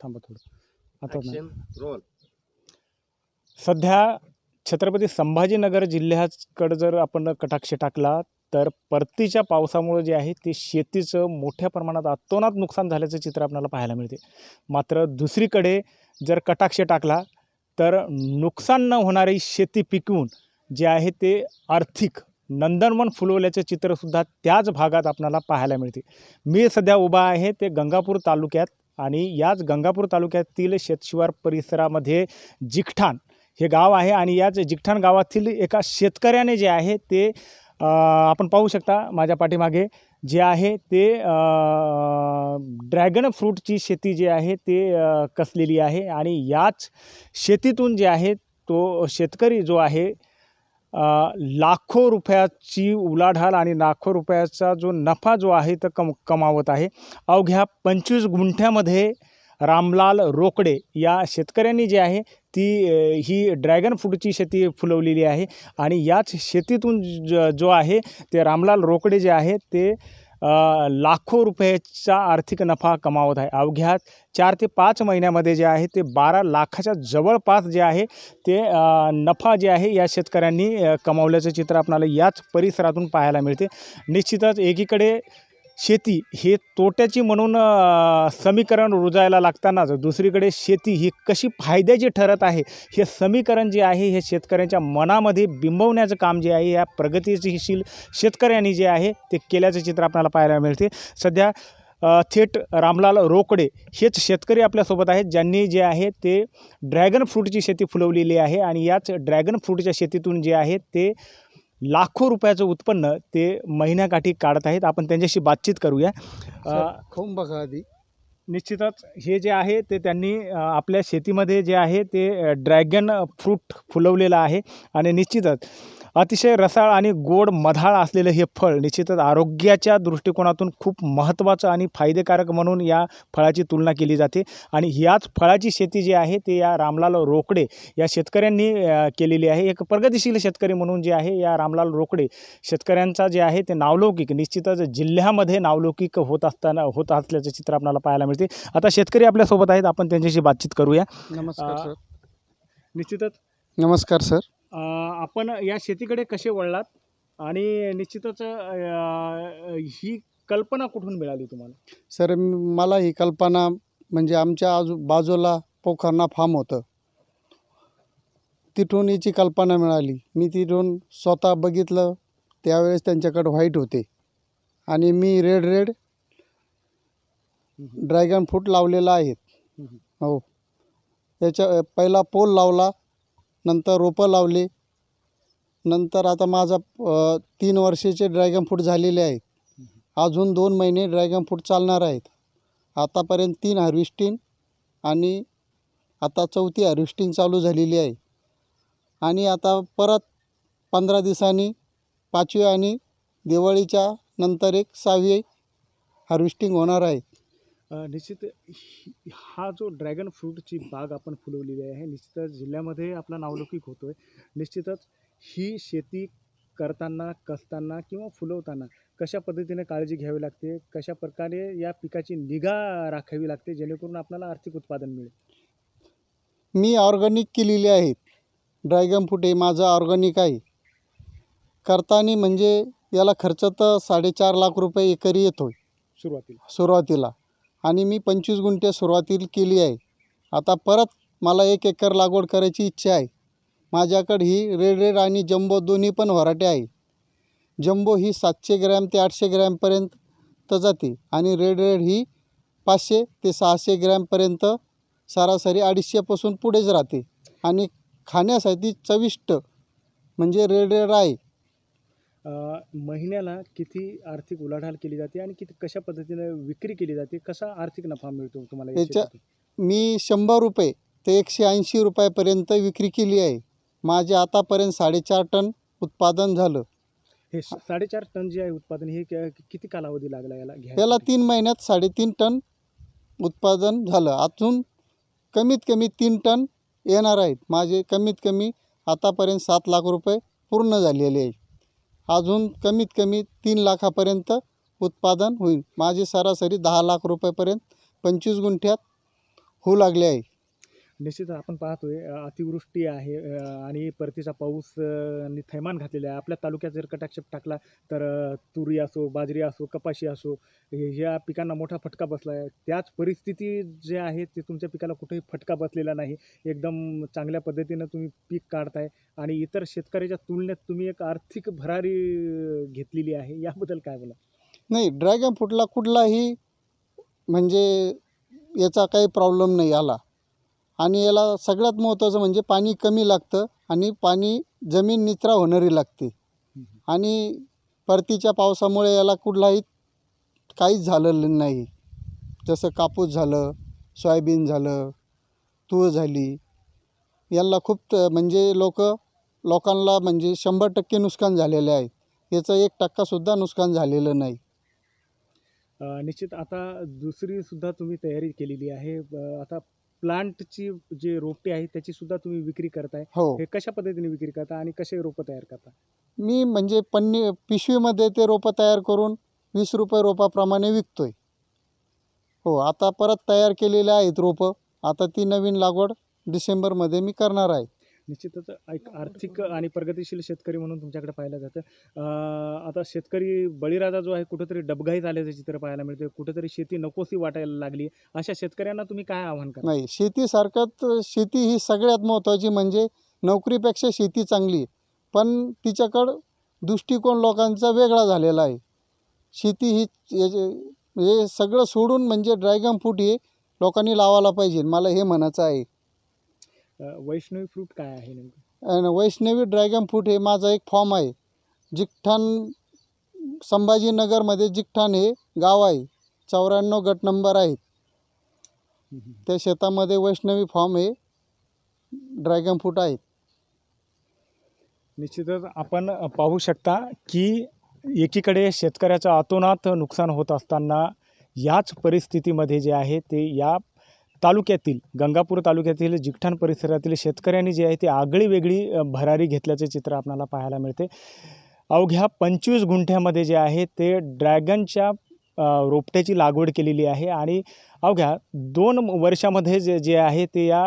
थांबा थोडं. आता नाही. रोल सध्या छत्रपती संभाजीनगर जिल्ह्याकडं जर आपण कटाक्ष टाकला तर परतीच्या पावसामुळे जे आहे ते शेतीचं मोठ्या प्रमाणात अतोनात नुकसान झाल्याचं चित्र आपल्याला पाहायला मिळते. मात्र दुसरीकडे जर कटाक्ष टाकला तर नुकसान न होणारी शेती पिकवून जे आहे ते आर्थिक नंदनवन फुलवल्याचं चित्रसुद्धा त्याच भागात आपल्याला पाहायला मिळते. मी सध्या उभा आहे ते गंगापूर तालुक्यात आणि याच गंगापूर तालुक्यातील शेतशिवार परिसरामध्ये जिकठाण हे गाव आहे आणि याच जिकठाण गावातील एका शेतकऱ्याने जे आहे ते आपण पाहू शकता माझ्या पाठीमागे जे आहे ते ड्रॅगन फ्रूटची शेती जी आहे ते कसलेली आहे आणि याच शेतीतून जे आहे तो शेतकरी जो आहे लाखो रुपयाची उलाढाल आणि लाखो रुपयाचा जो नफा जो आहे तो कम कमावत आहे. अवघ्या पंचवीस गुंठ्यामध्ये रामलाल रोकडे या शेतकऱ्यांनी जे आहे ती ही ड्रॅगन फ्रूटची शेती फुलवलेली आहे. आणि याच शेतीतून ज जो आहे ते रामलाल रोकडे जे आहे ते लाखो रुपयाचा आर्थिक नफा कमावत आहे. अवघ्या चार ते पाच महिन्यामध्ये जे आहे ते बारा लाखाच्या जवळपास जे आहे ते नफा जे आहे या शेतकऱ्यांनी कमावल्याचं चित्र आपणाला याच परिसरातून पाहायला मिळते. निश्चितच एकीकडे शेती हे तोट्याची म्हणून समीकरण रुजायला लागतानाच दुसरीकडे शेती ही कशी फायद्याची ठरत आहे हे समीकरण जे आहे हे शेतकऱ्यांच्या मनामध्ये बिंबवण्याचं काम जे आहे या प्रगतीशील शेतकऱ्यांनी जे आहे ते केल्याचं चित्र आपल्याला पाहायला मिळते. सध्या थेट रामलाल रोकडे हेच शेतकरी आपल्यासोबत आहेत ज्यांनी जे आहे ते ड्रॅगन फ्रूटची शेती फुलवलेली आहे आणि याच ड्रॅगन फ्रूटच्या शेतीतून जे आहे ते लाखो रुपयाचं उत्पन्न ते महिन्याकाठी काढत आहेत. आपण त्यांच्याशी बातचीत करूया. अ, खाऊन बघा आधी. निश्चितच हे जे आहे ते त्यांनी अ, आपल्या शेतीमध्ये जे आहे ते ड्रॅगन फ्रूट फुलवलेलं आहे. आणि निश्चितच अतिशय रसाळ आणि गोड मधाळ असलेलं हे फळ निश्चितच आरोग्याच्या दृष्टिकोनातून खूप महत्त्वाचं आणि फायदेकारक म्हणून या फळाची तुलना केली जाते. आणि याच फळाची शेती जी आहे ते या रामलाल रोकडे या शेतकऱ्यांनी केलेली आहे. एक प्रगतिशील शेतकरी म्हणून जे आहे या रामलाल रोकडे शेतकऱ्यांचा जे आहे ते नावलौकिक निश्चितच जिल्ह्यामध्ये नावलौकिक होत असताना होत असल्याचं चित्र आपल्याला पाहायला मिळते. आता शेतकरी आपल्यासोबत आहेत आपण त्यांच्याशी बातचीत करूया. नमस्कार सर. निश्चितच. नमस्कार सर. आपण या शेतीकडे कसे वळलात? आणि निश्चितच ही कल्पना कुठून मिळाली तुम्हाला? सर मला ही कल्पना म्हणजे आमच्या आजू बाजूला पोखरणा फार्म होतं. तिथून हिची कल्पना मिळाली. मी तिथून स्वतः बघितलं. त्यावेळेस त्यांच्याकडे व्हाईट होते. आणि मी रेड रेड ड्रॅगन फ्रूट लावलेला आहेत. हो. याच्या पहिला पोल लावला. नंतर रोपं लावले. नंतर आता माझा तीन वर्षाचे ड्रॅगन फ्रूट झालेले आहेत. अजून दोन महिने ड्रॅगन फ्रूट चालणार आहेत. आतापर्यंत तीन हार्वेस्टिंग आणि आता चौथी हार्वेस्टिंग चालू झालेली आहे. आणि आता परत पंधरा दिवसांनी पाचवी आणि दिवाळीच्या नंतर एक सहावी हार्वेस्टिंग होणार आहे. निश्चित ही- जो ड्रॅगन फ्रूटची बाग आपण फुलवलेली आहे निश्चितच जिल्ह्यामध्ये आपला नावलौकिक होतो आहे निश्चितच ही शेती करताना कसताना किंवा फुलवताना कशा पद्धतीने काळजी घ्यावी लागते कशा प्रकारे या पिकाची निगा राखावी लागते जेणेकरून आपल्याला आर्थिक उत्पादन मिळेल? मी ऑर्गॅनिक केलेली आहेत ड्रॅगन फ्रूट हे माझं ऑर्गॅनिक आहे. करताना म्हणजे याला खर्च तर साडेचार लाख रुपये एकरी येतो सुरुवातीला. सुरुवातीला. आणि मी पंचवीस गुंठे सुरुवातीला केली आहे. आता परत मला एक एकर लागवड करायची इच्छा आहे. माझ्याकडे ही रेड रेड आणि जम्बो दोन्ही पण व्हराटे आहे. जम्बो ही सातशे ग्रॅम ते आठशे ग्रॅमपर्यंत तर जाते आणि रेड रेड ही पाचशे ते सहाशे ग्रॅमपर्यंत सरासरी अडीचशेपासून पुढेच राहते. आणि खाण्यासाठी चविष्ट म्हणजे रेड रेड आहे. महिन्याला किती आर्थिक उलाढाल केली जाते आणि किती कशा पद्धतीने विक्री केली जाते? कसा आर्थिक नफा मिळतो तुम्हाला याच्या-? मी शंभर रुपये ते एकशे ऐंशी रुपयापर्यंत विक्री केली आहे. माझे आतापर्यंत साडेचार टन उत्पादन झालं. हे स- साडेचार टन जे आहे उत्पादन हे क- किती कालावधी लागला याला घ्यायला? याला तीन महिन्यात साडेतीन टन उत्पादन झालं. अजून कमीत कमी तीन टन येणार आहेत. माझे कमीत कमी आतापर्यंत सात लाख रुपये पूर्ण झालेले आहे अजून कमीत कमी तीन लाखापर्यंत उत्पादन होईल. माझे सरासरी दहा लाख रुपयेपर्यंत पंचवीस गुंठ्यात होऊ लागले आहे. निश्चित आपण पाहतोय अतिवृष्टी आहे आणि परतीचा पाऊस आणि नी थैमान घातलेला आहे. आपल्या तालुक्यात जर कटाक्षेप टाकला तर तुरी असो बाजरी असो कपाशी असो ह्या पिकांना मोठा फटका बसला आहे त्याच परिस्थिती जे आहे ते तुमच्या पिकाला कुठेही फटका बसलेला नाही. एकदम चांगल्या पद्धतीनं तुम्ही पीक काढताय आणि इतर शेतकऱ्याच्या तुलनेत तुम्ही एक आर्थिक भरारी घेतलेली आहे. याबद्दल काय बोला नाही ड्रॅगन फ्रूटला कुठलाही म्हणजे याचा काही प्रॉब्लेम नाही आला. आणि याला सगळ्यात महत्त्वाचं म्हणजे पाणी कमी लागतं आणि पाणी जमीन निचरा होणारी लागते. आणि परतीच्या पावसामुळे याला कुठलाही काहीच झालेलं नाही. जसं कापूस झालं सोयाबीन झालं तूर झाली याला खूप त- म्हणजे लोक लोकांना म्हणजे शंभर टक्के नुकसान झालेले आहे. याचं एक टक्कासुद्धा नुकसान झालेलं नाही. निश्चित आता दुसरी सुद्धा तुम्ही तयारी केलेली आहे. आता प्लांटची जे रोपटे आहे त्याची सुद्धा तुम्ही विक्री करताय. हो. हे कशा पद्धतीने विक्री करता आणि कसे रोपं तयार करता? मी म्हणजे पन्नी पिशवीमध्ये ते रोपं तयार करून वीस रुपये रोपाप्रमाणे विकतोय. हो आता परत तयार केलेले आहेत रोपं. आता ती नवीन लागवड डिसेंबरमध्ये मी करणार आहे. निश्चितच एक आर्थिक आणि प्रगतिशील शेतकरी म्हणून तुमच्याकडे पाहिलं जातं. आता शेतकरी बळीराजा जो आहे कुठेतरी डबघाईत आल्याचं चित्र पाहायला मिळते कुठेतरी शेती नकोसी वाटायला लागली. अशा शेतकऱ्यांना तुम्ही काय आव्हान करा नाही शेतीसारखंच शेती ही सगळ्यात महत्त्वाची म्हणजे नोकरीपेक्षा शेती चांगली. आहे. पण तिच्याकडं दृष्टिकोन लोकांचा वेगळा झालेला आहे. शेती ही याचे म्हणजे सगळं सोडून म्हणजे ड्रॅगन फ्रूट हे लोकांनी लावायला पाहिजे. मला हे म्हणायचं आहे. वैष्णवी फ्रूट काय आहे नेमकं? आणि वैष्णवी ड्रॅगन फ्रूट हे माझा एक फॉर्म आहे. जिकठाण संभाजीनगरमध्ये जिकठाण हे गाव आहे. चौऱ्याण्णव गट नंबर आहेत. त्या शेतामध्ये वैष्णवी फॉर्म हे ड्रॅगन फ्रूट आहेत. निश्चितच आपण पाहू शकता की एकीकडे शेतकऱ्याचं अतोनात नुकसान होत असताना याच परिस्थितीमध्ये जे आहे ते या तालुक्यातील गंगापूर तालुक्यातील जिकठाण परिसरातील शेतकऱ्यांनी जे आहे ती आगळी वेगळी भरारी घेतल्याचे चित्र आपल्याला पाहायला मिळते. अवघ्या पंचवीस गुंठ्यामध्ये जे आहे ते ड्रॅगनच्या रोपट्याची लागवड केलेली आहे आणि अवघ्या दोन वर्षामध्ये जे जे आहे ते या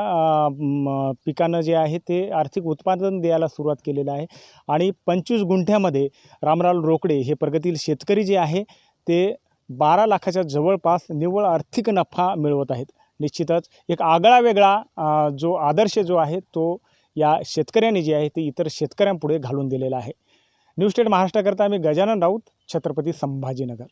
म, पिकानं जे आहे ते आर्थिक उत्पादन द्यायला सुरुवात केलेलं आहे आणि पंचवीस गुंठ्यामध्ये रामलाल रोकडे हे प्रगतील शेतकरी जे आहे ते बारा लाखाच्या जवळपास निव्वळ आर्थिक नफा मिळवत आहेत. निश्चितच. एक आगळा वेगळा जो आदर्श जो आहे तो या शेतकऱ्यांनी जे आहे ते इतर शेतकऱ्यांपुढे घालून दिलेला आहे. न्यू स्टेट महाराष्ट्राकरता मी गजानन राऊत छत्रपती संभाजीनगर.